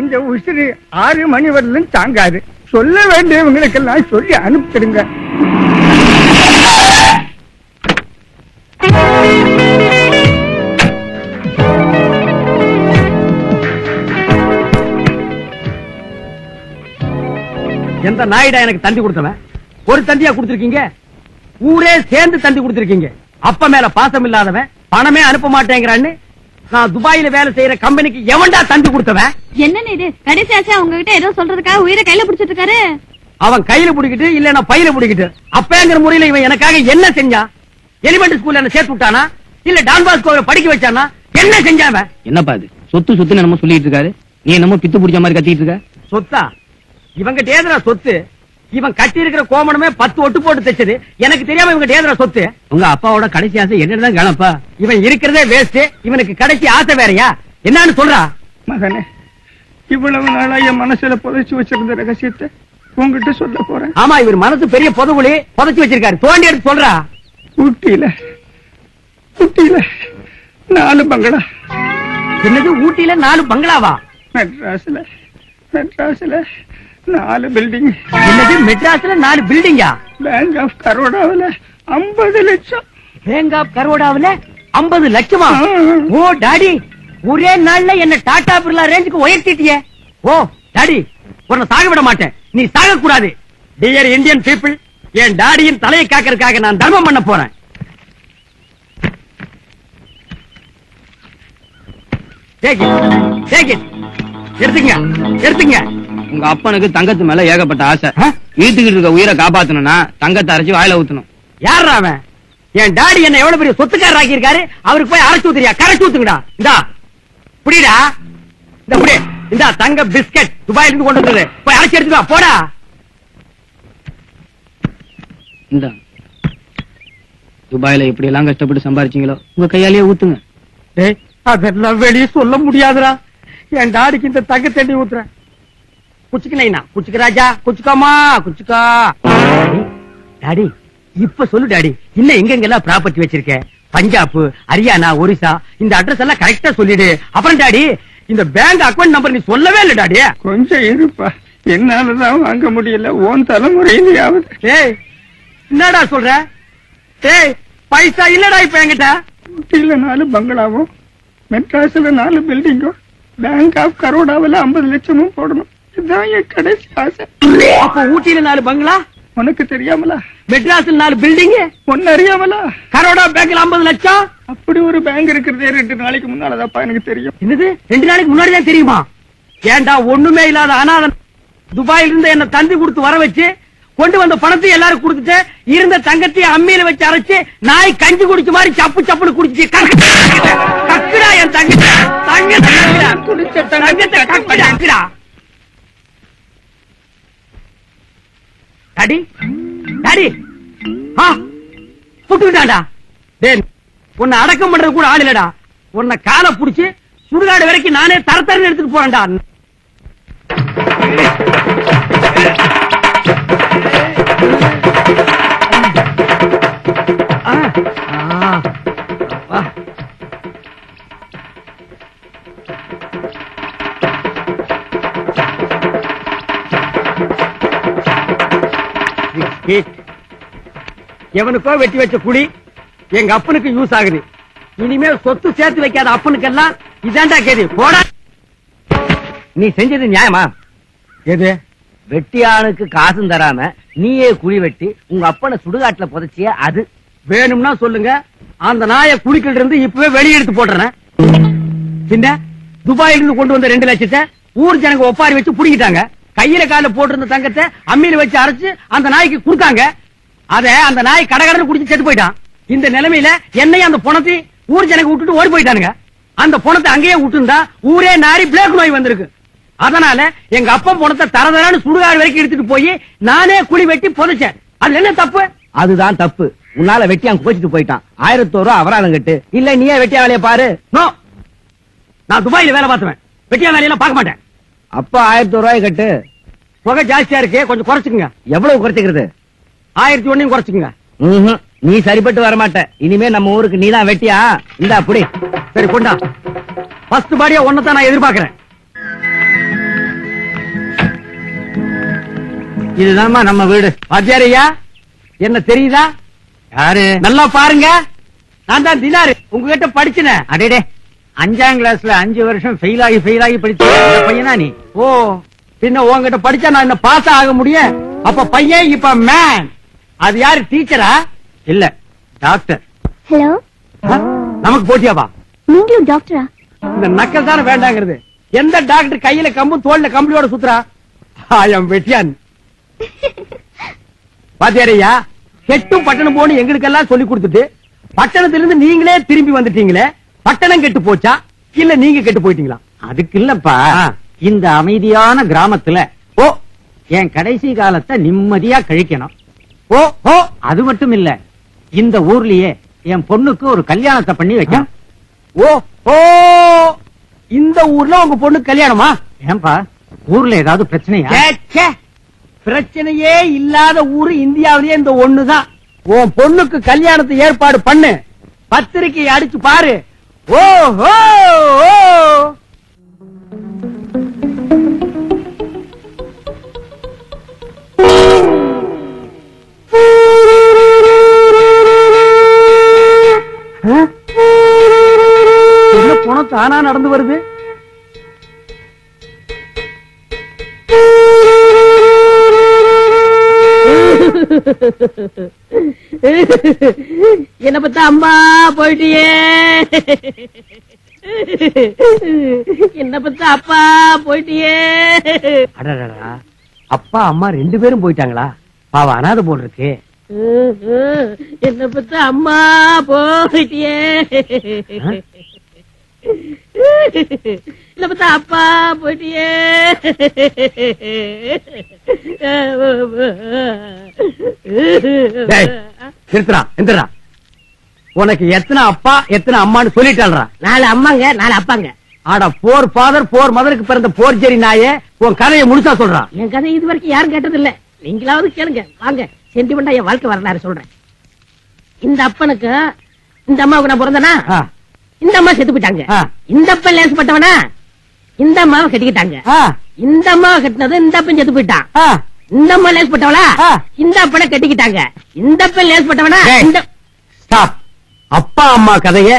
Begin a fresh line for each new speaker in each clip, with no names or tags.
இந்த உசிறு ஆறு மணி வரலும் தாங்காது. சொல்ல வேண்டியவங்களுக்கெல்லாம் சொல்லி அனுப்பிச்சிடுங்க.
எந்த நாயிடா எனக்கு தந்தி கொடுத்தவன்? ஒரு தந்தியா கொடுத்திருக்கீங்க? ஊரே சேர்ந்து தந்தி கொடுத்திருக்கீங்க. அப்ப மேல பாசம் இல்லாதவன் பணமே அனுப்ப மாட்டேங்கிறான்னு நான் துபாயில வேலை செய்யற கம்பெனிக்கு எவன்டா தந்தி கொடுத்தவன்?
என்னன்னு இது கடைசி ஆச்சா உங்ககிட்ட ஏதோ சொல்றதுக்காக உயிரை கையில பிடிச்சிட்டு இருக்காரு
அவன் கையில பிடிக்கிட்டு இல்ல நான் பையில பிடிக்கிட்டு. அப்பங்கிற முறையில இவன் எனக்காக என்ன செஞ்சான் எலிமெண்ட் ஸ்கூல்ல என்ன சேர்த்து விட்டானா? இல்ல டான் பாஸ்கோவை படிக்க வச்சானா? என்ன செஞ்சான் அவன்?
என்னப்பா இது? சொத்து சொத்து என்னமோ சொல்லிட்டு இருக்காரு. நீ என்னமோ பித்து பிடிச்ச மாதிரி கத்திட்டு இருக்க?
சொத்தா? இவங்க டேதரா சொத்து? இவன் கட்டி இருக்கிற கோமணமே பத்து ஒட்டு போட்டு தைச்சது. எனக்கு தெரியாம இவங்க டேதரா சொத்து?
உங்க அப்பாவோட கடைசி ஆசை என்னதான் காணப்பா
இவன் இருக்கிறதே வேஸ்ட் இவனுக்கு கடைசி ஆசை வேறயா? என்னன்னு சொல்றா?
மகனே இவ்வளவு நாளா என் மனசுல புதைச்சு வச்சிருந்த ரகசியத்தை உங்ககிட்ட சொல்ல போறேன்.
ஆமா இவர் மனசு பெரிய புதவுளி புதைச்சு வச்சிருக்காரு. தோண்டி எடுத்து சொல்றா.
ஊட்டியில ஊட்டியில நாலு பங்களா.
என்னது ஊட்டியில நாலு பங்களாவா?
மெட்ராஸ்ல மெட்ராஸ்ல நாலு பில்டிங்
என்னது மெட்ராஸ்ல நாலு பில்டிங்கா
பேங்க் ஆஃப் கரோடாவில் ஐம்பது லட்சம்.
பேங்க் ஆஃப் கரோடாவுல ஐம்பது லட்சமா? ஓ டாடி ஒரே நாள்ல என்ன டாடா பிர்லா ரேஞ்சுக்கு உயர்த்திட்டியே. ஓ டாடி உன்னை சாக விட மாட்டேன். நீ சாக கூடாது டியர் இந்தியன் பீப்புள் என் டாடியின் தலையை காக்கறதுக்காக நான் தர்மம் பண்ண போறேன். எடுத்துங்க எடுத்துங்க
உங்க அப்பனுக்கு தங்கத்து மேல ஏகப்பட்ட ஆசை.
ஆ?
ஈத்துக்கிட்டு இருக்க உயிரை காப்பாத்தணும்னா தங்கத்தை அரைச்சு வாயில ஊத்தணும்.
யாரா அவன்? என் டாடி என்ன எவ்வளவு பெரிய சொத்துக்காரர் ஆக்கியிருக்காரு அவருக்கு போய் அரைச்சு ஊத்துறியா? கரைச்சு ஊத்துங்கடா. இந்தா. புடிடா. இந்த புடி. இந்தா தங்க பிஸ்கட். துபாயில இருந்து கொண்டு வந்தது. போய் அரைச்சு எடுத்துட்டு வா. போடா.
இந்த. துபாயில இப்படி எல்லாம் கஷ்டப்பட்டு சம்பாரிச்சீங்களோ? உங்க கையாலேயே ஊத்துங்க.
டேய் அதெல்லாம் வெளியே சொல்ல முடியாதுடா. என் டாடிக்கு இந்த தங்க தண்ணி ஊத்துறேன். குச்சிக்கு நைனா குச்சிக்கு ராஜா குச்சிக்காமா குச்சிக்கா. டாடி இப்ப சொல்லு டாடி இன்னும் எங்கெங்கெல்லாம் ப்ராப்பர்ட்டி வச்சிருக்க? பஞ்சாப் ஹரியானா ஒரிசா இந்த அட்ரஸ் எல்லாம் கரெக்டா சொல்லிடு. அப்புறம் டாடி இந்த பேங்க் அக்கவுண்ட் நம்பர் நீ சொல்லவே இல்ல டாடி.
கொஞ்சம் இருப்பா. என்னாலதான் வாங்க முடியல. ஓன் தலைமுறையிலேயாவது.
டேய் என்னடா சொல்ற? டேய் பைசா இல்லடா இப்ப என்கிட்ட.
ஊட்டியில நாலு பங்களாவும் மெட்ராஸ்ல நாலு பில்டிங்கும் பேங்க் ஆஃப் கரோடாவில் ஐம்பது லட்சமும் போடணும். இதுதான் என் கடைசி ஆசை.
அப்ப ஊட்டியில நாலு பங்களா?
உனக்கு தெரியாமலா?
மெட்ராஸ்ல நாலு பில்டிங்
ஒன்னு அறியாமலா?
கரோடா பேங்க்ல ஐம்பது லட்சம்?
அப்படி ஒரு பேங்க் இருக்கிறதே ரெண்டு நாளைக்கு முன்னாலதாப்பா எனக்கு தெரியும்.
என்னது? ரெண்டு நாளைக்கு முன்னாடி தான் தெரியுமா? ஏன்டா ஒண்ணுமே இல்லாத அனாதன் துபாயில இருந்து என்ன தந்தி கொடுத்து வர வச்சு கொண்டு வந்த பணத்தை எல்லாரும் கொடுத்துட்டு இருந்த தங்கத்தையும் அம்மியில வச்சு அரைச்சு நாய் கஞ்சி குடிச்ச மாதிரி சப்பு சப்புன்னு குடிச்சு கக்குடா என் தங்கத்தை. தங்கத்தை.
குடிச்ச
தங்கத்தை கக்குடா, அடி டாடி? ஆ புட்டுக்கிட்டான்டா. டேய் உன்னை அடக்கம் பண்றது கூட ஆள் இல்லடா. உன்னை காலை புடிச்சு சுடுகாடு வரைக்கும் நானே தரத்தரன்னு எடுத்துட்டு போறேன்டா. ஆ, ஆ, அப்பா. எவனுக்கோ வெட்டி வச்ச குழி எங்க அப்பனுக்கு யூஸ் ஆகுது. இனிமேல் சொத்து சேர்த்து வைக்காத அப்பனுக்கு எல்லாம் இதாண்டா கேது. போட.
நீ செஞ்சது நியாயமா?
எது
வெட்டியானுக்கு காசும் தராம நீயே குழி வெட்டி உங்க அப்பனை சுடுகாட்டுல புதைச்சிய அது.
வேணும்னா சொல்லுங்க. அந்த நாயை குளிக்கிட்டு இருந்து இப்பவே வெளியெடுத்து போடுறேன் பின்ன துபாயில இருந்து கொண்டு வந்த ரெண்டு லட்சத்தை ஊர் ஜனங்க ஒப்பாரி வச்சு புடிங்கிட்டாங்க. கையில கால போட்டிருந்த தங்கத்தை அம்மியில வச்சு அரைச்சு அந்த நாய்க்கு கொடுத்தாங்க. அத அந்த நாய் கடகடன்னு குடிச்சு செத்து போயிட்டான். இந்த நிலைமையில என்னையும் அந்த பணத்தை ஊர் ஜனங்க விட்டுட்டு ஓடி போயிட்டானுங்க. அந்த பணத்தை அங்கேயே விட்டுருந்தா ஊரே நாரி பிளேக் நோய் வந்திருக்கு. அதனால எங்க அப்பா பணத்தை தரதரான்னு சுடுகாடு வரைக்கும் எடுத்துட்டு போய் நானே குழி வெட்டி புதைச்சேன். அது என்ன தப்பு?
அதுதான் தப்பு. உன்னால வெட்டியான் கோச்சிட்டு போயிட்டான். ஆயிரத்தோரு ரூபா அபராதம் கட்டு. இல்ல நீயே வெட்டியா வேலையை பாரு.
நோ. நான் துபாயில வேலை பார்த்தவன். வெட்டியா வேலையெல்லாம் பார்க்க மாட்டேன்.
அப்ப ஆயிரத்தி ரூபாய் கட்டு.
புகை ஜாஸ்தியா இருக்கு கொஞ்சம் குறைச்சுக்குங்க.
எவ்வளவு குறைச்சுக்கிறது?
ஆயிரத்தி ஒன்னையும் குறைச்சுக்குங்க.
நீ சரிப்பட்டு வரமாட்ட. இனிமே நம்ம ஊருக்கு நீ தான் வெட்டியா? இந்த அப்படி
சரி கொண்டா. பஸ்ட் பாடியா ஒன்னதான் நான் எதிர்பார்க்கிறேன்.
இதுதான்மா நம்ம வீடு.
பாத்தியாரையா என்ன தெரியுதா?
யாரு?
நல்லா பாருங்க. நான் தான் தினாரு. உங்ககிட்ட படிச்சினேன்
அடேடே. அஞ்சாம் கிளாஸ்ல அஞ்சு வருஷம் ஃபெயில் ஆகி ஃபெயில் ஆகி படிச்ச பையனா நீ?
ஓ. பின்ன உங்ககிட்ட படிச்சா நான் என்ன பாஸ் ஆக முடியும். அப்ப பையன் இப்ப மேன் அது யாரு டீச்சரா
இல்ல டாக்டர்
ஹலோ
நமக்கு போட்டியாவா
நீங்களும் டாக்டரா
இந்த நக்கல் தானே வேண்டாங்கிறது. எந்த டாக்டர் கையில கம்பும் தோல்ல கம்பளியோட சுத்துறா? ஆயம் வெட்டியான். பாத்தியாரையா? கெட்டும் பட்டணம் போன்னு எங்களுக்கெல்லாம் சொல்லி கொடுத்துட்டு பட்டணத்திலிருந்து நீங்களே திரும்பி வந்துட்டீங்களே பட்டணம் கெட்டு போச்சா? இல்ல நீங்க கெட்டு போயிட்டீங்களா?
அதுக்கு இல்லப்பா. இந்த அமைதியான கிராமத்துல
ஓ
என் கடைசி காலத்தை நிம்மதியா கழிக்கணும்.
ஓ ஓ
அது மட்டும் இல்ல இந்த ஊர்லயே என் பொண்ணுக்கு ஒரு கல்யாணத்தை பண்ணி வைக்க
ஓ ஓ இந்த ஊர்ல உங்க பொண்ணு கல்யாணமா?
ஏன்பா ஊர்ல ஏதாவது பிரச்சனையா?
பிரச்சனையே இல்லாத ஊரு இந்தியாவிலேயே இந்த ஒண்ணுதான். உன் பொண்ணுக்கு கல்யாணத்தை ஏற்பாடு பண்ணு. பத்திரிக்கை அடிச்சு பாரு. ஓ ஓ. பணம் தானா நடந்து வருது?
என்ன பத்தா அம்மா போயிட்டியே. என்ன பத்தா அப்பா போயிட்டியே.
அடடடா அப்பா அம்மா ரெண்டு பேரும் போயிட்டாங்களா? பாவ அனாதை போல் இருக்கு.
என்ன பத்தா அம்மா போயிட்டியே. என்ன பத்தா அப்பா போயிட்டியே
டேய், நிறுத்துறா எந்திரா உனக்கு எத்தனை அப்பா எத்தனை அம்மான்னு சொல்லிட்டாள்றா
நாலு அம்மாங்க நாலு அப்பாங்க.
ஆடா போர் ஃபாதர் போர் மதருக்கு பிறந்த போர் ஜெரி நாயே உன் கதையை முழுசா சொல்றான்
என் கதை இது வரைக்கும் யாரும் கேட்டது இல்ல நீங்களாவது கேளுங்க. வாங்க சென்டிமெண்டா என் வாழ்க்கை வரலாறு சொல்றேன். இந்த அப்பனுக்கு இந்த அம்மாவுக்கு நான் பிறந்தனா? இந்த அம்மா செத்து போயிட்டாங்க. இந்த அப்பன் லேசப்பட்டவனா இந்த அம்மாவை கட்டிக்கிட்டாங்க. இந்த அம்மாவை கட்டினது இந்த அப்பன் செத்து போயிட்டான். இந்த அம்மா லேசப்பட்டவளா
ஆ.
இந்த அப்பனை கட்டிக்கிட்டாங்க. இந்த அப்பன். இந்த
ஸ்டாப். அப்பா அம்மா கதைய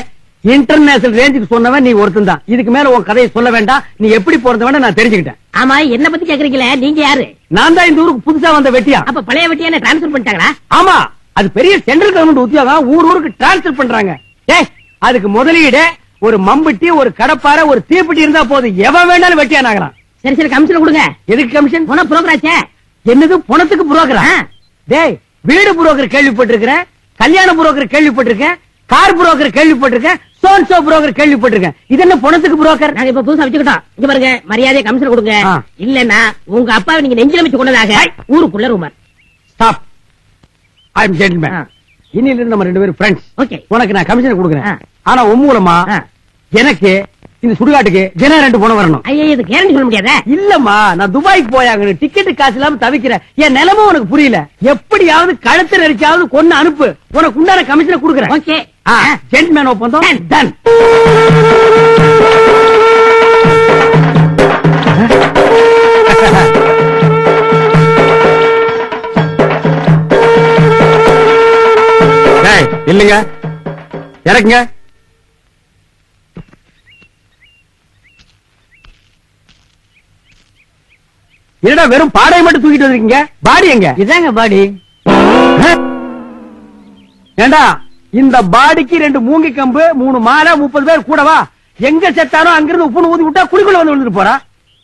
இன்டர்நேஷனல் ரேஞ்சுக்கு சொன்னவன் நீ ஒருத்தன் தான். இதுக்கு மேல உன் கதையை சொல்ல வேண்டாம். நீ எப்படி பிறந்தவன நான் தெரிஞ்சுக்கிட்டேன்.
ஆமா என்ன பத்தி கேக்குறீங்களே? நீங்க யாரு?
நான் தான் இந்த ஊருக்கு புதுசா வந்த வெட்டியா?
அப்ப பழைய வெட்டியா டிரான்ஸ்பர் பண்ணிட்டாங்களா?
ஆமா அது பெரிய சென்ட்ரல் கவர்மெண்ட் உத்தியோகம். ஊர் ஊருக்கு டிரான்ஸ்பர் பண்றாங்க. ஏய் அதுக்கு முதலீடு ஒரு மம்பட்டி ஒரு கடப்பாரை ஒரு தீப்பெட்டி இருந்தா போதும். எவன் வேணாலும் வெட்டியா நாகலாம்.
சரி சரி கமிஷன் கொடுங்க.
எதுக்கு கமிஷன்
போன புரோக்கராச்சே
என்னது? பணத்துக்கு புரோக்கரா டேய் வீடு புரோக்கர் கேள்விப்பட்டிருக்கிறேன். கல்யாண புரோக்கர் கேள்விப்பட்டிருக்கேன். கார் புரோக்கர் கேள்விப்பட்டிருக்கேன். சோன் சோ புரோக்கர் கேள்விப்பட்டிருக்கேன். இது என்ன பணத்துக்கு புரோக்கர்
நாங்க இப்ப புதுசா வச்சுக்கிட்டோம் இங்க பாருங்க மரியாதையா கமிஷன் கொடுங்க. இல்லன்னா உங்க அப்பாவை நீங்க நெஞ்சில வச்சு கொண்டதாக ஊருக்குள்ள rumour
stop I am gentleman
ஆ.
இன்னில இருந்து நம்ம ரெண்டு பேரும் ஃப்ரெண்ட்ஸ்
ஓகே
உனக்கு நான் கமிஷன் கொடுக்குறேன். ஆனா உன் மூலமா. எனக்கு இந்த சுடுகாட்டுக்கு தினம் ரெண்டு பணம் வரணும்.
ஐயா இது கேரண்டி சொல்ல முடியாதே?
இல்லம்மா நான் துபாய்க்கு போயாங்க டிக்கெட் காசு இல்லாம தவிக்கிறேன். என் நிலைமை உனக்கு புரியல. எப்படியாவது கழுத்து நெரிச்சாவது கொண்டு அனுப்பு. உனக்கு உண்டான கமிஷனை கொடுக்குறேன்.
ஓகே
ஜென்ட்மேன் ஒப்பந்தம் டன் இல்லங்க. இறக்குங்க. என்னடா வெறும் பாடையை மட்டும் தூக்கிட்டு வந்திருக்கீங்க? பாடி எங்க?
இதாங்க பாடி.
ஏண்டா இந்த பாடிக்கு ரெண்டு மூங்கி கம்பு மூணு மாலை முப்பது பேர் கூடவா எங்க செத்தானோ அங்கிருந்து உப்புன்னு ஊதி விட்டா குடிக்குள்ள வந்து விழுந்துட்டு போறா.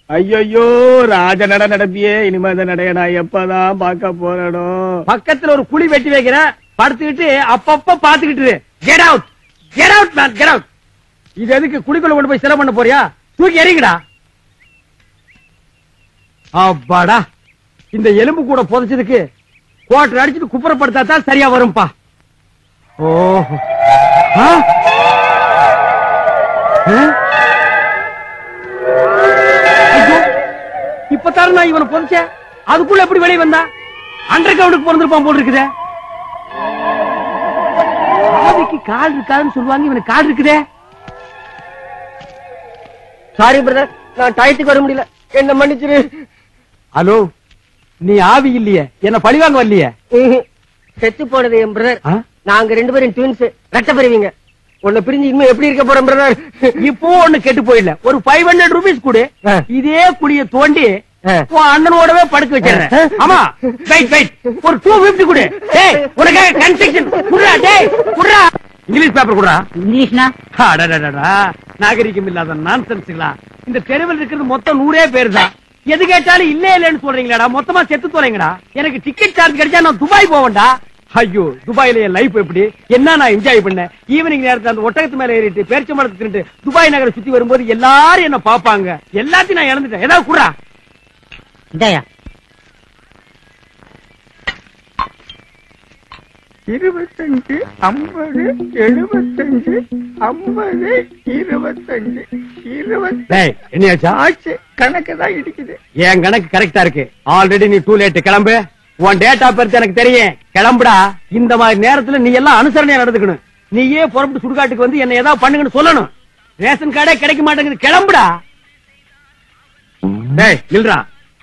ஐயோ ராஜ நட நடப்பியே. இனிமே இந்த நடைய நான் எப்பதான் பார்க்க போறனோ.
பக்கத்துல ஒரு குழி வெட்டி வைக்கிற படுத்துக்கிட்டு அப்பப்ப பாத்துக்கிட்டு get out get out man get out இது எதுக்கு குழிக்குள்ள கொண்டு போய் செலவு பண்ண போறியா? தூக்கி எறிங்கடா. அப்பாடா. இந்த எலும்பு கூட புதைச்சதுக்கு குவாட்டர் அடிச்சுட்டு குப்புறப்படுத்தா தான் சரியா வரும்பா. ஓஹோ. ஆ? நான் இவனை புதைச்சேன் அதுக்குள்ள எப்படி வெளியே வந்தா? அண்டர் கிரவுண்டுக்கு பிறந்திருப்பான் போல் இருக்குதே. சாவிக்கு கால் இருக்காதுன்னு சொல்லுவாங்க இவனுக்கு கால் இருக்குதே.
சாரி பிரதர் நான் டயத்துக்கு வர முடியல. என்ன மன்னிச்சிரு.
ஹலோ நீ ஆவி இல்லையே? என்ன பழிவாங்க வரலையே?
செத்து போனது என் பிரதர்? நாங்க ரெண்டு பேரும் ட்வின்ஸ் ரெட்ட பெறுவீங்க உன்னை பிரிஞ்சு இனிமே எப்படி இருக்க போறோம் பிரதர்
இப்போ ஒண்ணு கெட்டு போயிடல ஒரு ஃபைவ் ஹண்ட்ரட் ருபீஸ் கொடு. இதே குடிய தோண்டி. உன் அண்ணனோடவே படுக்க வச்சிடுறேன். ஆமா. வெயிட் வெயிட் ஒரு டூ பிப்டி கொடு. டேய் உனக்காக கன்ஸ்ட்ரக்ஷன் குடுறா டேய் குடுறா. இங்கிலீஷ் பேப்பர் குடுறா.
இங்கிலீஷ்னா?
அடடடடா நாகரிகம் இல்லாத நான்சென்ஸ்களா இந்த தெருவில் இருக்கிறது மொத்தம் நூறே பேர் தான் எது கேட்டாலும் இல்ல இல்லன்னு சொல்றீங்களாடா. மொத்தமா செத்து தொலைங்கடா எனக்கு டிக்கெட் சார்ஜ் கிடைச்சா நான் துபாய் போவேன்டா. ஐயோ துபாயில என் லைஃப் எப்படி? என்ன நான் என்ஜாய் பண்ணேன்? ஈவினிங் நேரத்துல அந்த ஒட்டகத்து மேல ஏறிட்டு பேரிச்ச மரத்துக்கு நின்னுட்டு துபாய் நகரை சுத்தி வரும்போது எல்லாரும் என்ன பாப்பாங்க எல்லாத்தையும் நான் இழந்துட்டேன். ஏதாவது குடுறா.
இதாயா
இருபத்தஞ்சு ஐம்பது எழுபத்தஞ்சு ஐம்பது இருபத்தஞ்சு இருபத்தி
டேய் என்னையாச்சா?
ஆச்சு கணக்கு தான் இடிக்குது.
என் கணக்கு கரெக்டா இருக்கு. ஆல்ரெடி நீ டூ லேட் கிளம்பு. உன் டேட் ஆஃப் பர்த் எனக்கு தெரியும். கிளம்புடா. இந்த மாதிரி நேரத்துல நீ எல்லாம் அனுசரணையா நடந்துக்கணும். நீயே புறப்பட்டு சுடுகாட்டுக்கு வந்து என்ன ஏதாவது பண்ணுங்கன்னு சொல்லணும். ரேஷன் கார்டே கிடைக்க மாட்டேங்குது. கிளம்புடா. டேய் நில்றா.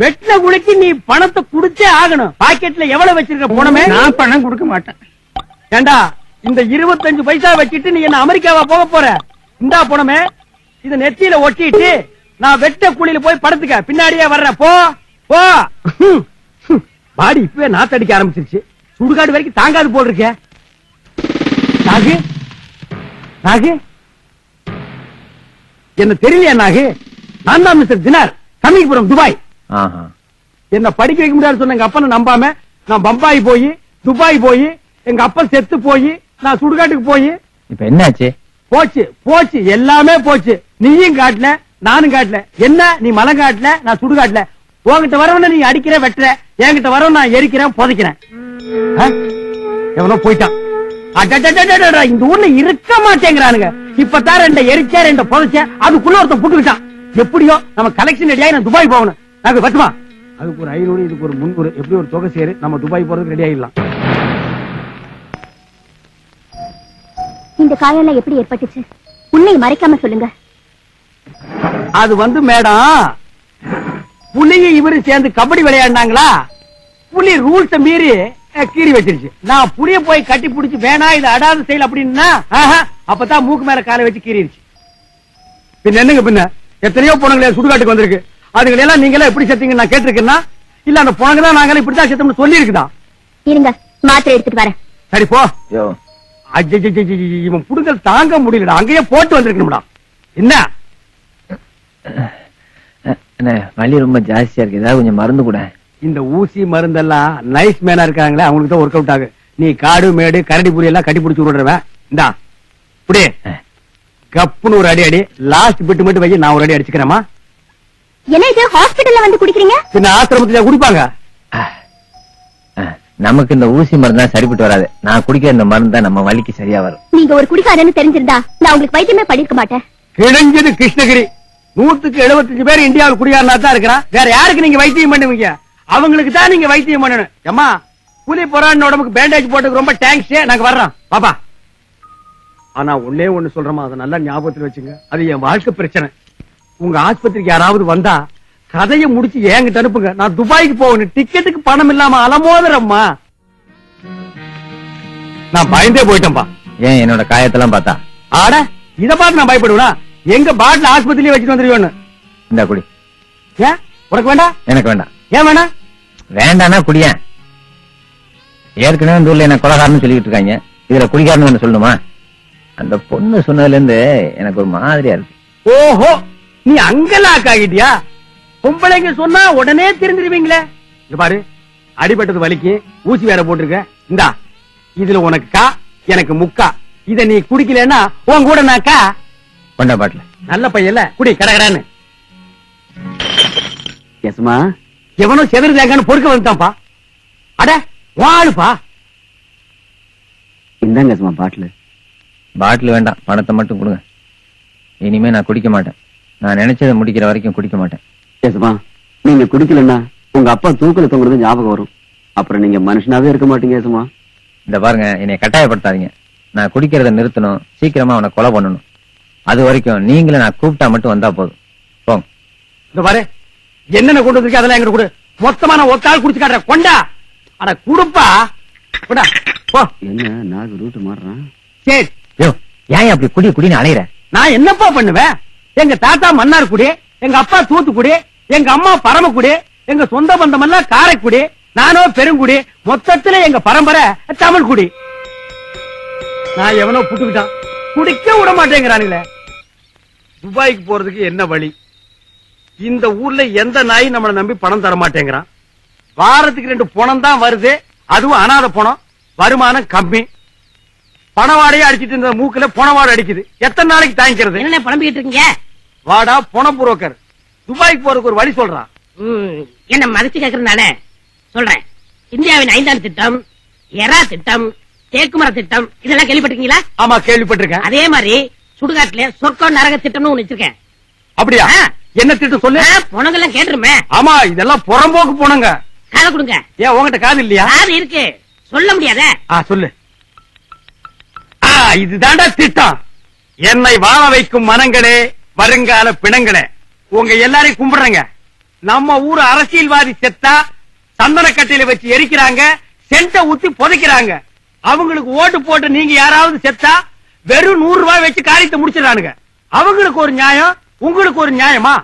வெட்டின குழிக்கு நீ பணத்தை குடிச்சே ஆகணும். பாக்கெட்ல எவ்வளவு வச்சிருக்க பணமே
நான் பணம் கொடுக்க மாட்டேன்.
ஏண்டா இந்த இருபத்தஞ்சு பைசா வச்சிட்டு நீ என்ன அமெரிக்காவா போக போற? இந்தா பணமே இத நெத்தியில ஒட்டிட்டு நான் வெட்ட குழியில போய் படுத்துக்க. பின்னாடியே வர்றேன் போ போ. பாடி இப்பவே நாத்தடிக்க ஆரம்பிச்சிருச்சு. சுடுகாடு வரைக்கும் தாங்காது போல் இருக்கே நாகு நாகு. என்ன தெரியலையா நாகு? நான் தான் மிஸ்டர் தினார் கமிங்புரம் துபாய். என்ன படிக்க வைக்க முடியாது சொன்ன எங்க அப்பனை நம்பாம நான் பம்பாய் போய் துபாய் போய் எங்க அப்பன் செத்து போய் நான் சுடுகாட்டுக்கு போய்.
இப்ப என்னாச்சு?
போச்சு போச்சு எல்லாமே போச்சு. நீயும் காட்டல நானும் காட்டல. என்ன நீ மலை காட்டல நான் சுடுகாட்டல உன்கிட்ட வரவன நீ அடிக்கிற வெட்டுற. என்கிட்ட வரவன் நான் எரிக்கிறேன் புதைக்கிறேன்? எவனோ போயிட்டான். இந்த ஊர்ல இருக்க மாட்டேங்கிறானுங்க இப்பதான் ரெண்ட எரிச்ச ரெண்ட புதைச்ச அதுக்குள்ள ஒருத்தன் புட்டுக்கிட்டான் எப்படியோ நம்ம கலெக்ஷன் ரெடியாகி நான் துபாய் போகணும் நாங்க பட்டுமா அதுக்கு ஒரு ஐநூறு இதுக்கு ஒரு முன்னூறு எப்படி ஒரு தொகை சேரு? நம்ம துபாய் போறதுக்கு ரெடி ஆயிடலாம்.
இந்த காயெல்லாம் எப்படி ஏற்பட்டுச்சு? உண்மையை மறைக்காம சொல்லுங்க.
அது வந்து மேடம் புலியும் இவரும் சேர்ந்து கபடி விளையாடினாங்களா? புலி ரூல்ஸ மீறி கீறி வச்சிருச்சு. நான் புளிய போய் கட்டி புடிச்சு வேணா இது அடாத செயல் அப்படின்னா அப்பதான் மூக்கு மேல காலை வச்சு கீறிடுச்சு பின்ன என்னங்க பின்ன? எத்தனையோ பொண்ணுங்களே சுடுகாட்டுக்கு வந்திருக்கு. அதுங்களை எல்லாம் நீங்க எல்லாம் எப்படி செத்தீங்க நான் கேட்டிருக்கேன்னா இல்ல அந்த பொண்ணுங்க தான் நாங்க இப்படிதான் செத்தோம்னு சொல்லி இருக்குதா
இருங்க மாத்திரை எடுத்துட்டு வரேன்.
சரி போ. இவன் புடுங்கல் தாங்க முடியலடா. அங்கேயே போட்டு வந்திருக்கணும்டா. என்ன?
வலி ரொம்ப ஜாஸ்தியா இருக்கு. ஏதாவது கொஞ்சம் மருந்து கூட.
இந்த ஊசி மருந்தெல்லாம் நைஸ் மேனா இருக்காங்களே அவங்களுக்கு தான் ஒர்க் அவுட் ஆகு. நீ காடு மேடு கரடி புலி எல்லாம் கட்டி பிடிச்சு விடுறவன் இந்தா இப்படி கப்புன்னு ஒரு அடி அடி. லாஸ்ட் பிட்டு மட்டும் வை நான் ஒரு அடி அடிச்சுக்கிறேமா
என்ன இது? ஹாஸ்பிடல்ல வந்து குடிக்கிறீங்க?
பின்ன ஆசிரமத்துல குடிப்பாங்க?
நமக்கு இந்த ஊசி மருந்து தான் சரிப்பட்டு வராது. நான் குடிக்கிற இந்த மருந்து தான் நம்ம வலிக்கு சரியா வரும்.
நீங்க ஒரு குடிக்காரன்னு தெரிஞ்சிருந்தா நான் உங்களுக்கு வைத்தியமே பண்ணிருக்க மாட்டேன்.
கிழிஞ்சது கிருஷ்ணகிரி. நூத்துக்கு 75 பேர் இந்தியாவில் குடியாரனா தான் இருக்கிறான். வேற யாருக்கு நீங்க வைத்தியம் பண்ணுவீங்க? அவங்களுக்கு தான் நீங்க வைத்தியம் பண்ணணும். ஏம்மா புலி புறான்னு உடம்புக்கு பேண்டேஜ் போட்டுக்கு ரொம்ப தேங்க்ஸ் நாங்க வர்றோம். பாப்பா ஆனா ஒண்ணே ஒண்ணு சொல்றோமா அதை நல்லா ஞாபகத்துல வச்சுங்க. அது என் வாழ்க்கை பிரச்சனை. உங்க ஆஸ்பத்திரிக்கு யாராவது வந்தா கதையை முடிச்சு என்கிட்ட அனுப்புங்க. நான் துபாய்க்கு போகணும். டிக்கெட்டுக்கு பணம் இல்லாம அலமோதுறம்மா நான் பயந்தே போயிட்டேன்பா.
ஏன் என்னோட காயத்தெல்லாம் பார்த்தா?
ஆட இத பார்த்து நான் பயப்படுவேனா? எங்க பாட்டில் ஆஸ்பத்திரியிலே வச்சுட்டு வந்துருவேன்னு.
இந்த குடி.
ஏன்? உனக்கு வேண்டாம்
எனக்கு வேண்டாம்.
ஏன் வேணாம்
வேண்டாம்னா குடியேன். ஏற்கனவே இந்த ஊர்ல என்ன கொலகாரன்னு சொல்லிட்டு இருக்காங்க. இதுல குடிகாரன்னு ஒண்ணு சொல்லணுமா? அந்த பொண்ணு சொன்னதுல இருந்து எனக்கு ஒரு மாதிரியா இருக்கு.
ஓஹோ! நீ அங்கலாக் ஆகிட்டியா? பொம்பளைங்க சொன்னா உடனே தெரிஞ்சிருவீங்களே. இங்க பாரு அடிபட்டது வலிக்கு ஊசி வேற போட்டிருக்க. இந்தா இதுல உனக்கு கா எனக்கு முக்கா. இத நீ குடிக்கலன்னா உன் கூட நான் கா.
கொண்டா பாட்டில.
நல்ல பையன்ல குடி கடகடான்னு.
எஸ்மா?
எவனோ செதறு தேங்கான்னு பொறுக்க வந்துட்டான்ப்பா. அட வாழுப்பா
இந்தாங்க எஸ்மா பாட்டில்.
பாட்டில் வேண்டாம் பணத்தை மட்டும் கொடுங்க. இனிமே நான் குடிக்க மாட்டேன். நான் நினைச்சதை முடிக்கிற வரைக்கும் குடிக்க மாட்டேன்.
எஸ்மா நீங்க குடிக்கலன்னா உங்க அப்பா தூக்கல தொங்குறது ஞாபகம் வரும். அப்புறம் நீங்க மனுஷனாவே இருக்க மாட்டீங்க எஸ்மா
இந்த பாருங்க என்னை கட்டாயப்படுத்தாதீங்க. நான் குடிக்கிறத நிறுத்தணும் சீக்கிரமா அவனை கொலை பண்ணணும். அது வரைக்கும் நீங்களும் நான் கூப்பிட்டா மட்டும் வந்தா போதும். போங்க.
இந்த பாரு என்னென்ன கொண்டு வந்திருக்க அதெல்லாம் எங்கிட்ட கொடு. மொத்தமா நான் ஒத்தாள் குடிச்சு காட்டுறேன். கொண்டா. அட குடுப்பா கொண்டா. போ.
என்ன நாகு ரூட்டு மாறுறான்?
சரி.
யோ ஏன் அப்படி குடி குடின்னு அலையிற?
நான் என்னப்பா பண்ணுவேன்? எங்க தாத்தா மன்னார்குடி எங்க அப்பா தூத்துக்குடி எங்க அம்மா பரமக்குடி எங்க சொந்த பந்தம் எல்லாம் காரைக்குடி நானோ பெருங்குடி மொத்தத்துல எங்க பரம்பரை தமிழ்குடி. நான் எவனோ புட்டுக்கிட்டான். குடிக்க விட மாட்டேங்கிறானுங்களே. துபாய்க்கு போறதுக்கு என்ன வழி? இந்த ஊர்ல எந்த நாயும் நம்மளை நம்பி பணம் தர மாட்டேங்கிறான். வாரத்துக்கு ரெண்டு பணம் தான் வருது. அதுவும் அனாதை பணம். வருமானம் கம்மி. பணவாடையே அடிச்சிட்டு இருந்த மூக்குல பணவாடை அடிக்குது. எத்தனை நாளைக்கு தாங்கிக்கிறது?
என்ன பணம் இருக்கீங்க?
வாடா பண புரோக்கர். துபாய்க்கு போறதுக்கு ஒரு வழி சொல்றான்
என்ன மதிச்சு கேக்குறேன் நானே சொல்றேன். இந்தியாவின் ஐந்தாம் திட்டம் எரா திட்டம் தேக்குமர திட்டம் இதெல்லாம் கேள்விப்பட்டிருக்கீங்களா?
ஆமா கேள்விப்பட்டிருக்கேன்.
அதே மாதிரி சுடுகாட்டுல சொர்க்கம் நரக திட்டம்னு ஒண்ணு வச்சிருக்கேன்.
அப்படியா. என்ன திட்டம் சொல்லு?
பொணங்கெல்லாம் கேட்டுருமே.
ஆமா இதெல்லாம் புறம்போக்கு போனங்க
காதை கொடுங்க.
ஏன் உங்ககிட்ட காது இல்லையா?
காது இருக்கு. சொல்ல முடியாதே.
சொல்லு. இதுதான்டா திட்டம். என்னை வாழ வைக்கும் மனங்களே வருங்கால பிணங்களை. உங்க எல்லாரையும் கும்பிடுறேங்க. நம்ம ஊர் அரசியல்வாதி செத்தா சந்தன கட்டையில வச்சு எரிக்கிறாங்க சென்ட ஊத்தி புதைக்கிறாங்க. அவங்களுக்கு ஓட்டு போட்டு நீங்க யாராவது செத்தா வெறும் நூறு ரூபாய் வச்சு காரியத்தை முடிச்சிடறானுங்க. அவங்களுக்கு ஒரு நியாயம் உங்களுக்கு ஒரு நியாயமா?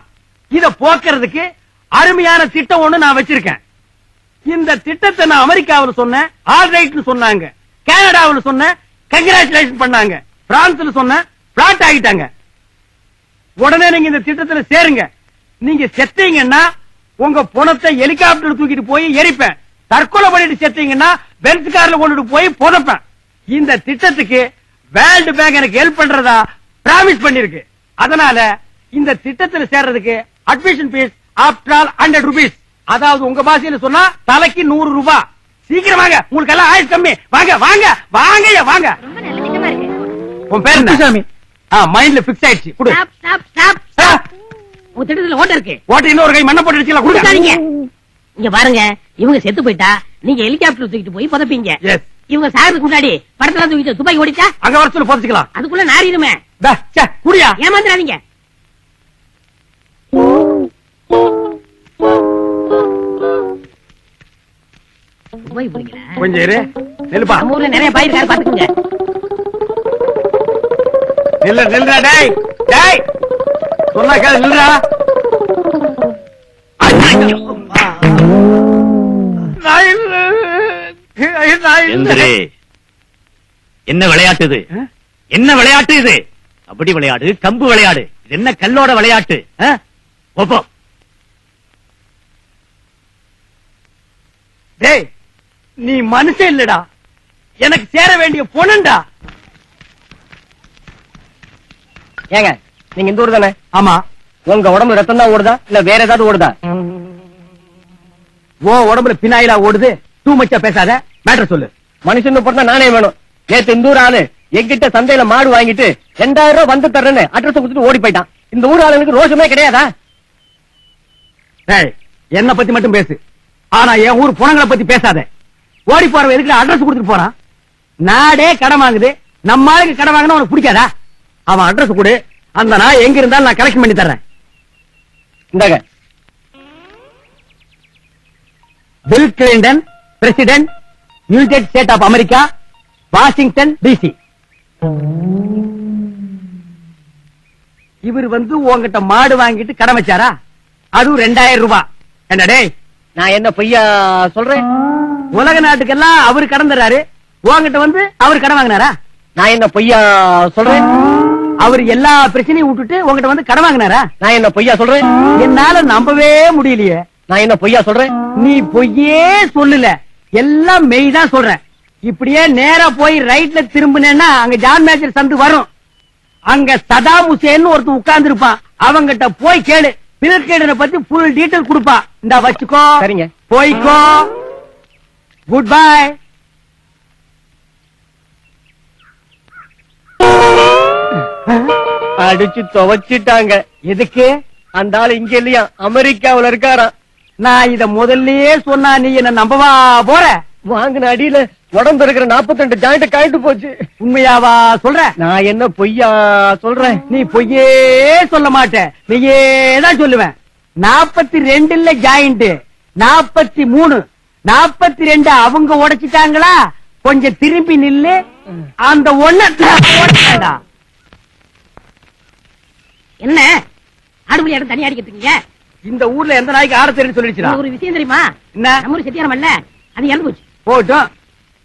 இத போக்குறதுக்கு அருமையான திட்டம் ஒண்ணு நான் வச்சிருக்கேன். இந்த திட்டத்தை நான் அமெரிக்காவில் சொன்னேன் ஆல் ரைட்னு சொன்னாங்க. கனடாவில் சொன்னேன் கங்கராச்சுலேஷன் பண்ணாங்க. பிரான்ஸ்ல சொன்னேன் பிளாட் ஆகிட்டாங்க. உடனே நீங்க இந்த திட்டத்துல சேருங்க. நீங்க செத்தீங்கன்னா உங்க பணத்தை ஹெலிகாப்டர் தூக்கிட்டு போய் எரிப்பேன். தற்கொலை பண்ணிட்டு செத்தீங்கன்னா பென்ஸ் கார்ல கொண்டுட்டு போய் புதைப்பேன். இந்த திட்டத்துக்கு வேர்ல்டு பேங்க் எனக்கு ஹெல்ப் பண்றதா பிராமிஸ் பண்ணிருக்கு. அதனால இந்த திட்டத்துல சேர்றதுக்கு admission fees after all hundred rupees அதாவது உங்க பாஷையில சொன்னா தலைக்கு நூறு ரூபாய் சீக்கிரம் வாங்க. உங்களுக்கு எல்லாம் ஆயுஷ் கம்மி. வாங்க வாங்க வாங்க வாங்க.
ரொம்ப நல்ல திட்டமா இருக்கு.
உன் பேர் என்ன? சாமி மைண்ட்ல பிக்ஸ் ஆயிடுச்சு. குடு.
ஸ்டாப் ஸ்டாப் ஸ்டாப்
ஆ,
உங்க திட்டத்துல ஓட்ட இருக்கு.
ஓட்ட இன்னொரு கை மண்ணை போட்டு அடிச்சுக்கலாம்
கொடுக்காதீங்க. இங்க பாருங்க இவங்க செத்து போயிட்டா நீங்க ஹெலிகாப்டர் தூக்கிட்டு போய் புதைப்பீங்க. இவங்க சாகிறதுக்கு முன்னாடி படத்துல தூக்கிட்டு துபாய் ஓடிச்சா?
அங்க வர சொல்லி புதைச்சுக்கலாம்.
அதுக்குள்ள நாரிடுமே
குடியா.
ஏமாந்துடாதீங்க.
கொஞ்சம் இரு. நெல்லுப்பா.
ஊர்ல நிறைய பாய் இருக்காரு பாத்துக்குங்க.
நில்ல நில்றா டேய் டேய். சொன்னா கேளு நில்றா
என்ன விளையாட்டு இது? என்ன விளையாட்டு இது? கபடி விளையாடு கம்பு விளையாடு. இது என்ன கல்லோட விளையாட்டு? போ.
டேய் நீ மனுஷன் இல்லடா. எனக்கு சேர வேண்டிய பொண்ணுண்டா.
ஏங்க நீங்க இந்த ஊர் தானே?
ஆமா.
உங்க உடம்பு ரத்தம் தான் ஓடுதா? இல்ல வேற ஏதாவது ஓடுதா?
ஓ உடம்புல பினாயிலா ஓடுது? டூ மச்சா பேசாத. மேட்டர் சொல்லு.
மனுஷன் பிறந்தா நானே வேணும். நேத்து இந்த ஊர் ஆளு எங்கிட்ட சந்தையில மாடு வாங்கிட்டு ரெண்டாயிரம் ரூபாய் வந்து தர்றேன்னு அட்ரஸ் கொடுத்துட்டு ஓடி போயிட்டான். இந்த ஊர் ஆளுங்களுக்கு ரோஷமே கிடையாதா?
டேய் என்ன பத்தி மட்டும் பேசு. ஆனா என் ஊர் புணங்களை பத்தி பேசாத. ஓடி போறவன் எதுக்கு அட்ரஸ் கொடுத்துட்டு போறான்? நாடே கடன் வாங்குது. நம்ம ஆளுக்கு கடன் வாங்கினா உனக்கு பிடிக்காதா? அவன் அட்ரஸ் கொடு. அந்த நாய் எங்க இருந்தாலும் நான் கலெக்ஷன் பண்ணி தர்றேன்.
இந்தாங்க.
Bill Clinton president United State of America Washington DC இவர் வந்து உங்ககிட்ட மாடு வாங்கிட்டு கடன் வச்சாரா? அதுவும் ரெண்டாயிரம் ரூபாய் என்னடே டேய்
நான் என்ன பொய்யா சொல்றேன்?
உலக நாட்டுக்கெல்லாம் அவர் கடன் தர்றாரு. உன்கிட்ட வந்து அவர் கடன் வாங்கினாரா?
நான் என்ன பொய்யா சொல்றேன்?
அவர் எல்லா பிரச்சனையும் விட்டுட்டு உன்கிட்ட வந்து கடன் வாங்கினாரா?
நான் என்ன பொய்யா சொல்றேன்?
என்னால நம்பவே முடியலையே.
நான் என்ன பொய்யா சொல்றேன்?
நீ பொய்யே சொல்லல. எல்லாம் மெய் தான் சொல்றேன். இப்படியே நேரா போய் ரைட்ல திரும்பினேன்னா அங்க ஜான் மேஜர் சந்து வரும். அங்க சதாம் ஹுசேன் ஒருத்தன் உட்கார்ந்து இருப்பான் அவங்கிட்ட போய் கேளு. பில்கேடனை பத்தி ஃபுல் டீடைல் கொடுப்பான். இந்த வச்சுக்கோ.
சரிங்க.
போய்க்கோ. குட் பை
அடிச்சு துவைச்சிட்டாங்க.
எதுக்கு?
அந்த ஆள் இங்க இல்லையா? அமெரிக்காவுல இருக்காராம்
நான் இத முதல்லயே சொன்னா நீ என்ன நம்பவா? போற.
வாங்கின அடியில உடம்பு இருக்கிற 42 ஜாயிண்ட் காயிட்டு போச்சு.
உண்மையாவா சொல்ற?
நான் என்ன பொய்யா சொல்றேன்
நீ பொய்யே சொல்ல மாட்ட. நீயே தான் சொல்லுவேன். நாற்பத்தி ரெண்டுல ஜாயிண்ட் நாற்பத்தி மூணு நாற்பத்தி ரெண்டு அவங்க உடைச்சிட்டாங்களா? கொஞ்சம் திரும்பி நில்லு. அந்த ஒண்ண.
என்ன? ஆடுபுலி இடம் தனியா அடிக்கிறதுங்க
இந்த ஊர்ல எந்த நாய்க்கு ஆட தெரியும் சொல்லிடுச்சுடா.
ஒரு விஷயம் தெரியுமா?
என்ன?
நம்ம செட்டியாரம் அல்ல. அது இறந்து போச்சு.
போட்டும்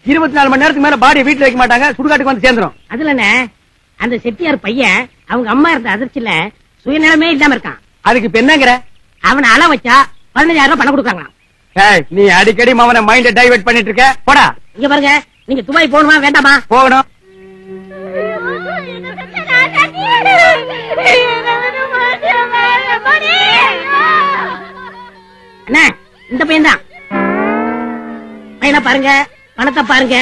இருபத்தி நாலு மணி நேரத்துக்கு மேல பாடியை வீட்டுல வைக்க மாட்டாங்க சுடுகாட்டுக்கு வந்து சேர்ந்துரும்.
அதுல அந்த செட்டியார் பையன் அவங்க அம்மா இருந்த அதிர்ச்சியில சுயநலமே இல்லாம இருக்கான்.
அதுக்கு இப்ப என்னங்கிற?
அவனை அள வச்சா பதினஞ்சாயிரம் ரூபாய் பணம் கொடுக்காங்களாம்
நீ அடிக்கடி மவன மைண்ட டைவர்ட் பண்ணிட்டு இருக்க. போடா.
இங்க பாருங்க. நீங்க துபாய் போகணுமா வேண்டாமா?
போகணும்.
அண்ணா இந்த பையன் தான் பையனை பாருங்க பணத்தை பாருங்க.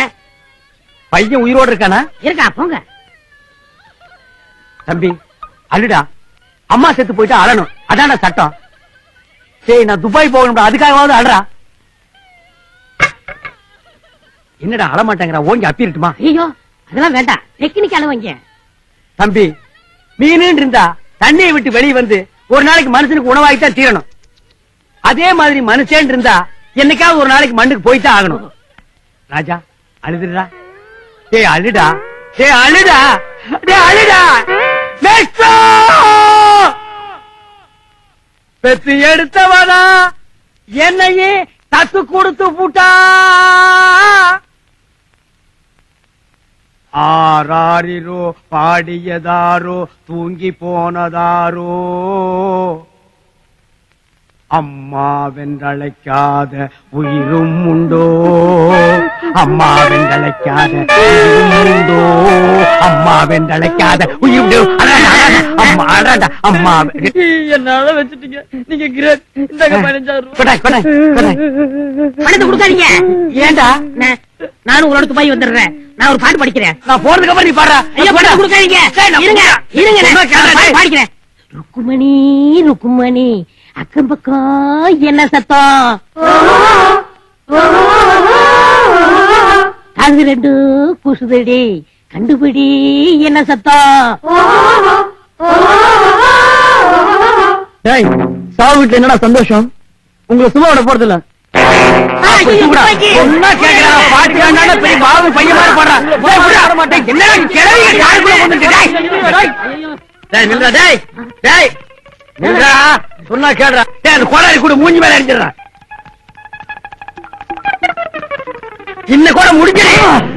பையன் உயிரோடு இருக்கானா?
இருக்கா போங்க.
தம்பி அழுடா. அம்மா செத்து போயிட்டு அழணும். அதான சட்டம். சரி நான் துபாய் போகணும்டா. அதுக்காகவாவது அழறா. என்னடா அழ மாட்டேங்கிற ஓங்கி அப்பிரட்டுமா?
ஐயோ அதெல்லாம் வேண்டாம். டெக்னிக் அளவங்க
தம்பி மீன் இருந்தா தண்ணியை விட்டு வெளியே வந்து ஒரு நாளைக்கு மனுஷனுக்கு உணவாகித்தான் தீரணும். அதே மாதிரி மனுஷன் இருந்தா என்னைக்காவது ஒரு நாளைக்கு மண்ணுக்கு போயிட்டு ஆகணும். ராஜா அழுதுடா டே அழுடா. டே அழுடா. டே அழுடா. பெத்து எடுத்தவனா? என்னையே தத்து கொடுத்து புட்டா? ஆராரிரோ பாடியதாரோ தூங்கி போனதாரோ. அம்மா வென்றழைக்காத உயிரும் உண்டோ? அம்மா வென்றழைக்காத உயிரும் உண்டோ? அம்மா வென்றழைக்காத உயிர் உண்டோ அடடா, அடடா, அம்மா அம்மா.
என்னால வச்சுட்டீங்க. நீங்க கிரேட். இந்தாங்க பதினஞ்சாயிரம் கொடுக்காதீங்க. நானும் உங்களோட துபாய் வந்துடுறேன். நான் ஒரு பாட்டு படிக்கிறேன்.
நான் அப்புறம் நீ பாடுறா.
ஐயா கொடுக்காதீங்க. இருங்க. இருங்க. பாடிக்கிறேன். ருக்குமணி ருக்குமணி. அக்கம் பக்கம் என்ன சத்தம்? அது ரெண்டு குசுதடி. கண்டுபிடி என்ன சத்தம்?
டேய் சாவு வீட்டுல என்னடா சந்தோஷம்? உங்களை சும்மா. விட போறது இல்ல ஒன்னா சொன்னா கேடுறா. கோடாரி கூட மூஞ்சி மேல அடிச்சிடுறா. இன்ன கூட முடிக்கிறேன்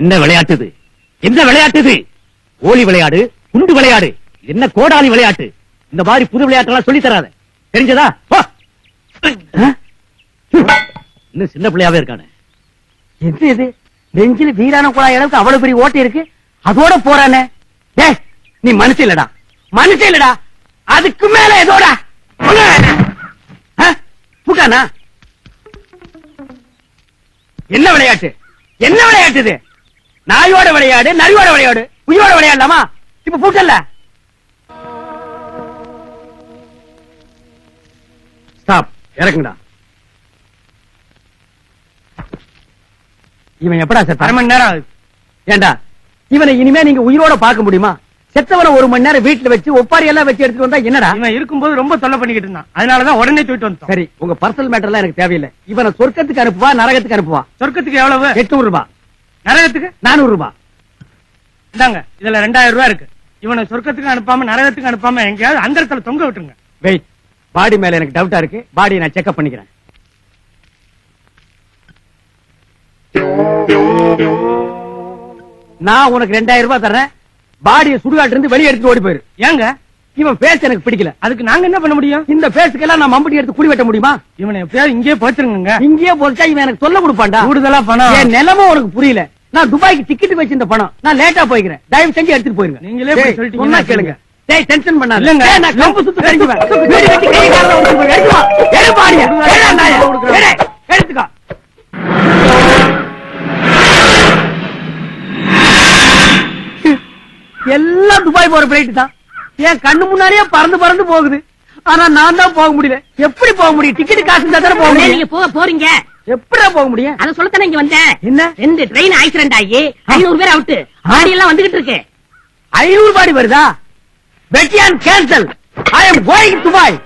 என்ன விளையாட்டுது என்ன விளையாட்டுது ஓலி விளையாடு குண்டு விளையாடு. என்ன கோடாலி விளையாட்டு? இந்த மாதிரி புது விளையாட்டெல்லாம் சொல்லி தராத. தெரிஞ்சதா. இன்னும் சின்ன பிள்ளையாவே இருக்கானே.
என்ன இது? நெஞ்சில வீரான குழாய் அளவுக்கு அவ்வளவு பெரிய ஓட்டு இருக்கு? அதோட போறானே. ஏ நீ மனசு இல்லடா. மனசு இல்லடா. அதுக்கு மேல ஏதோடா. புட்டானா? என்ன விளையாட்டு? என்ன விளையாட்டு இது? நாயோட விளையாடு நரியோட விளையாடு உயிரோட விளையாடலாமா? இப்ப பூட்டல்ல. ஸ்டாப் இறக்குங்கடா. இவன் எப்படா செத்த அரை மணி நேரம் ஆகுது. ஏண்டா? இவனை இனிமே நீங்க உயிரோட பார்க்க முடியுமா? செத்தவனை ஒரு மணி நேரம் வீட்டுல வச்சு ஒப்பாரி எல்லாம் வச்சு எடுத்துட்டு வந்தா என்னடா?
இவன் இருக்கும்போது ரொம்ப தொல்லை பண்ணிக்கிட்டு இருந்தான். அதனாலதான் உடனே தூக்கிட்டு வந்தோம்
சரி உங்க பர்சனல் மேட்டர் எல்லாம் எனக்கு தேவையில்லை. இவனை சொர்க்கத்துக்கு அனுப்புவா நரகத்துக்கு அனுப்புவா?
சொர்க்கத்துக்கு எவ்வளவு?
எட்நூறு ரூபாய்
நரகத்துக்கு?
நானூறு ரூபாய்
இந்தாங்க இதுல ரெண்டாயிரம் ரூபாய் இருக்கு. இவனை சொர்க்கத்துக்கு அனுப்பாம நரகத்துக்கு அனுப்பாம எங்கேயாவது அந்த இடத்துல தொங்க விட்டுருங்க.
வெயிட் பாடி மேல எனக்கு டவுட்டா இருக்கு. பாடியை நான் செக்அப் பண்ணிக்கிறேன். நான் உனக்கு ரெண்டாயிரம் ரூபாய் தர்றேன். பாடியை சுடுகாட்டு இருந்து வெளியே எடுத்து ஓடி போயிரு.
ஏங்க?
இவன் பேச எனக்கு பிடிக்கல.
அதுக்கு நாங்க என்ன பண்ண முடியும்?
இந்த பேசுக்கெல்லாம் நான் மம்பட்டி எடுத்து குடி வெட்ட முடியுமா?
இவனை எப்படியாவது இங்கேயே போச்சிருங்க
இங்கேயே போச்சா இவன் எனக்கு சொல்ல கொடுப்பான்டா.
கூடுதலா பணம்.
என் நிலைமை உனக்கு புரியல. நான் துபாய்க்கு டிக்கெட் வச்சிருந்த பணம். நான் லேட்டா போய்க்கிறேன். தயவு செஞ்சு எடுத்துட்டு போயிருங்க.
நீங்களே
சொன்னா கேளுங்க. டேய் டென்ஷன் பண்ணாத. நான் கம்பு சுத்து கடிக்குவேன். வீடு எல்லாம் துபாய் போற பிளைட் தான். என் கண்ணு முன்னாடியே பறந்து பறந்து போகுது. ஆனா நான் தான் போக முடியல. எப்படி போக முடியும்? டிக்கெட் காசு தானே போக முடியும்.
நீங்க போக போறீங்க.
எப்படி போக முடியும்?
அத சொல்லத்தானே இங்க வந்தேன்.
என்ன?
ரெண்டு ட்ரெயின் ஆக்சிடென்ட் ஆகி ஐநூறு பேர் அவுட்டு ஆடி எல்லாம் வந்துகிட்டு இருக்கு.
ஐநூறு பாடி வருதா? பெட்டியான் cancel I am going Dubai